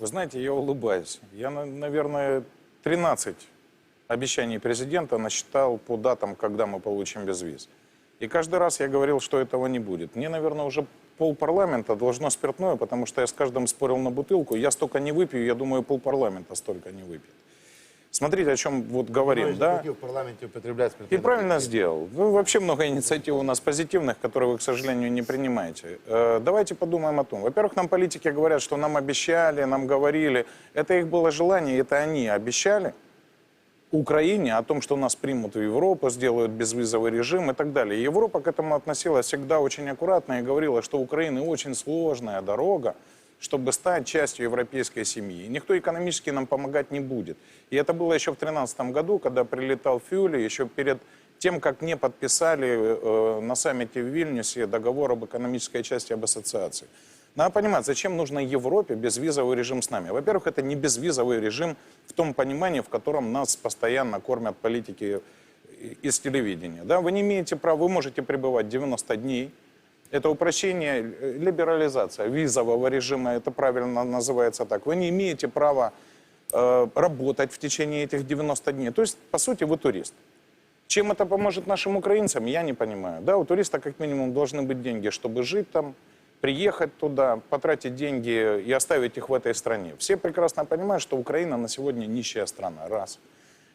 Вы знаете, я улыбаюсь. Я, на- наверное, 13 обещаний президента насчитал по датам, когда мы получим безвиз. И каждый раз я говорил, что этого не будет. Мне, наверное, уже полпарламента должно спиртное, потому что я с каждым спорил на бутылку. Я столько не выпью, я думаю, полпарламента столько не выпьет. Смотрите, о чем вот говорим, да? в парламенте употреблять И правильно сделал. Ну, вообще много инициатив у нас позитивных, которые вы, к сожалению, не принимаете. Э, давайте подумаем о том. Во-первых, нам политики говорят, что нам обещали, нам говорили. Это их было желание, это они обещали Украине о том, что нас примут в Европу, сделают безвизовый режим и так далее. Европа к этому относилась всегда очень аккуратно и говорила, что у Украины очень сложная дорога, чтобы стать частью европейской семьи. Никто экономически нам помогать не будет. И это было еще в 2013 году, когда прилетал Фюли, еще перед тем, как не подписали э, на саммите в Вильнюсе договор об экономической части об ассоциации. Надо понимать, зачем нужно Европе безвизовый режим с нами. Во-первых, это не безвизовый режим в том понимании, в котором нас постоянно кормят политики из телевидения. Да? Вы не имеете права, вы можете пребывать 90 дней, это упрощение, э, либерализация визового режима, это правильно называется так. Вы не имеете права э, работать в течение этих 90 дней. То есть, по сути, вы турист. Чем это поможет нашим украинцам, я не понимаю. Да, у туриста как минимум должны быть деньги, чтобы жить там, приехать туда, потратить деньги и оставить их в этой стране. Все прекрасно понимают, что Украина на сегодня нищая страна. Раз.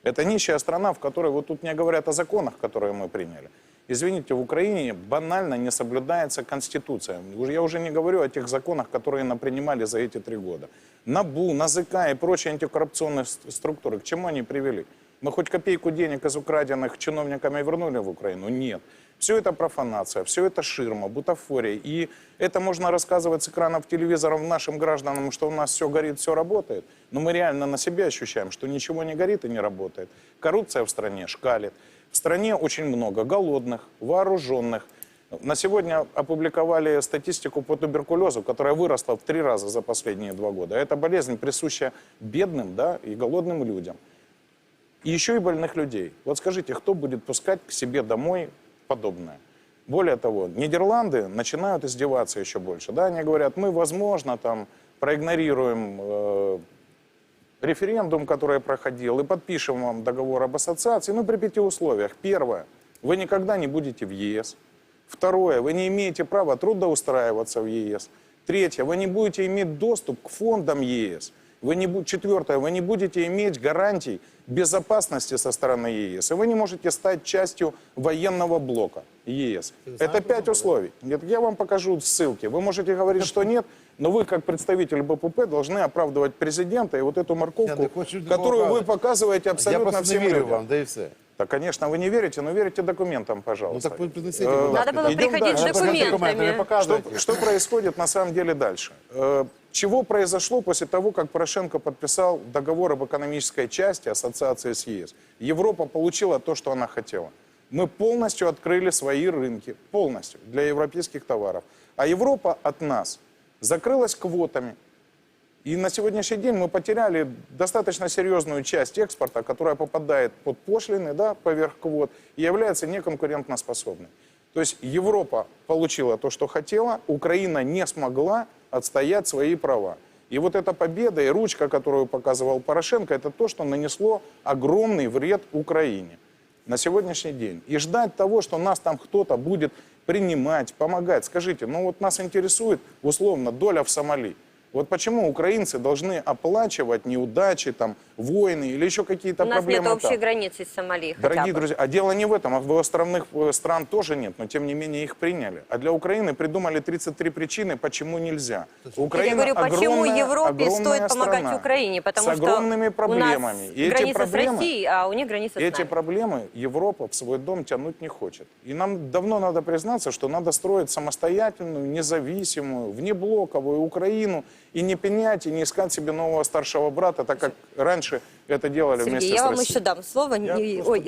Это нищая страна, в которой вот тут мне говорят о законах, которые мы приняли. Извините, в Украине банально не соблюдается Конституция. Я уже не говорю о тех законах, которые нам принимали за эти три года. НАБУ, НАЗК и прочие антикоррупционные ст- структуры, к чему они привели? Мы хоть копейку денег из украденных чиновниками вернули в Украину? Нет. Все это профанация, все это ширма, бутафория. И это можно рассказывать с экранов телевизоров нашим гражданам, что у нас все горит, все работает. Но мы реально на себе ощущаем, что ничего не горит и не работает. Коррупция в стране шкалит. В стране очень много голодных, вооруженных. На сегодня опубликовали статистику по туберкулезу, которая выросла в три раза за последние два года. Эта болезнь присуща бедным да, и голодным людям. И еще и больных людей. Вот скажите, кто будет пускать к себе домой подобное? Более того, Нидерланды начинают издеваться еще больше. Да? Они говорят, мы, возможно, там проигнорируем э, референдум, который проходил, и подпишем вам договор об ассоциации, ну, при пяти условиях. Первое, вы никогда не будете в ЕС. Второе, вы не имеете права трудоустраиваться в ЕС. Третье, вы не будете иметь доступ к фондам ЕС. Вы не, четвертое, вы не будете иметь гарантий безопасности со стороны ЕС. И вы не можете стать частью военного блока ЕС. Это пять условий. Я вам покажу ссылки. Вы можете говорить, что нет, но вы, как представитель БПП, должны оправдывать президента и вот эту морковку, Я не хочу никого которую вы оправдывать. показываете Я абсолютно просто не всем вірю людям. вам, да і все. Да, конечно, вы не верите, но верите документам, Ну пожалуйста. так ви принесіть, Э, будь ласка. Надо было Идем приходить с дальше. документами. не Что, показуйте. что происходит на самом деле дальше? Э, Чего произошло после того, как Порошенко подписал договор об экономической части ассоциации с ЕС? Европа получила то, что она хотела. Мы полностью открыли свои рынки, полностью, для европейских товаров. А Европа от нас закрылась квотами. И на сегодняшний день мы потеряли достаточно серьезную часть экспорта, которая попадает под пошлины, да, поверх квот, и является неконкурентоспособной. То есть Европа получила то, что хотела, Украина не смогла отстоять свои права. И вот эта победа и ручка, которую показывал Порошенко, это то, что нанесло огромный вред Украине на сегодняшний день. И ждать того, что нас там кто-то будет принимать, помогать. Скажите, ну вот нас интересует условно доля в Сомали. Вот почему украинцы должны оплачивать неудачи, там, войны или еще какие-то У нас проблемы нет общей там? границы с Сомали. хотя Дорогие бы. друзья, а дело не в этом, а в островных э, стран тоже нет, но тем не менее их приняли. А для Украины придумали 33 причины, почему нельзя. Украина Я говорю, почему огромная- Европе огромная стоит помогать страна Украине? Потому с что огромными у проблемами. нас И эти граница проблемы- с Россией, а у них граница с эти нами. проблемы Европа в свой дом тянуть не хочет. И нам давно надо признаться, что надо строить самостоятельную, независимую, внеблоковую Украину и не пенять, и не искать себе нового старшего брата, так как раньше это делали Сергей, вместе я с вам Россией. еще дам слово. Я Ой,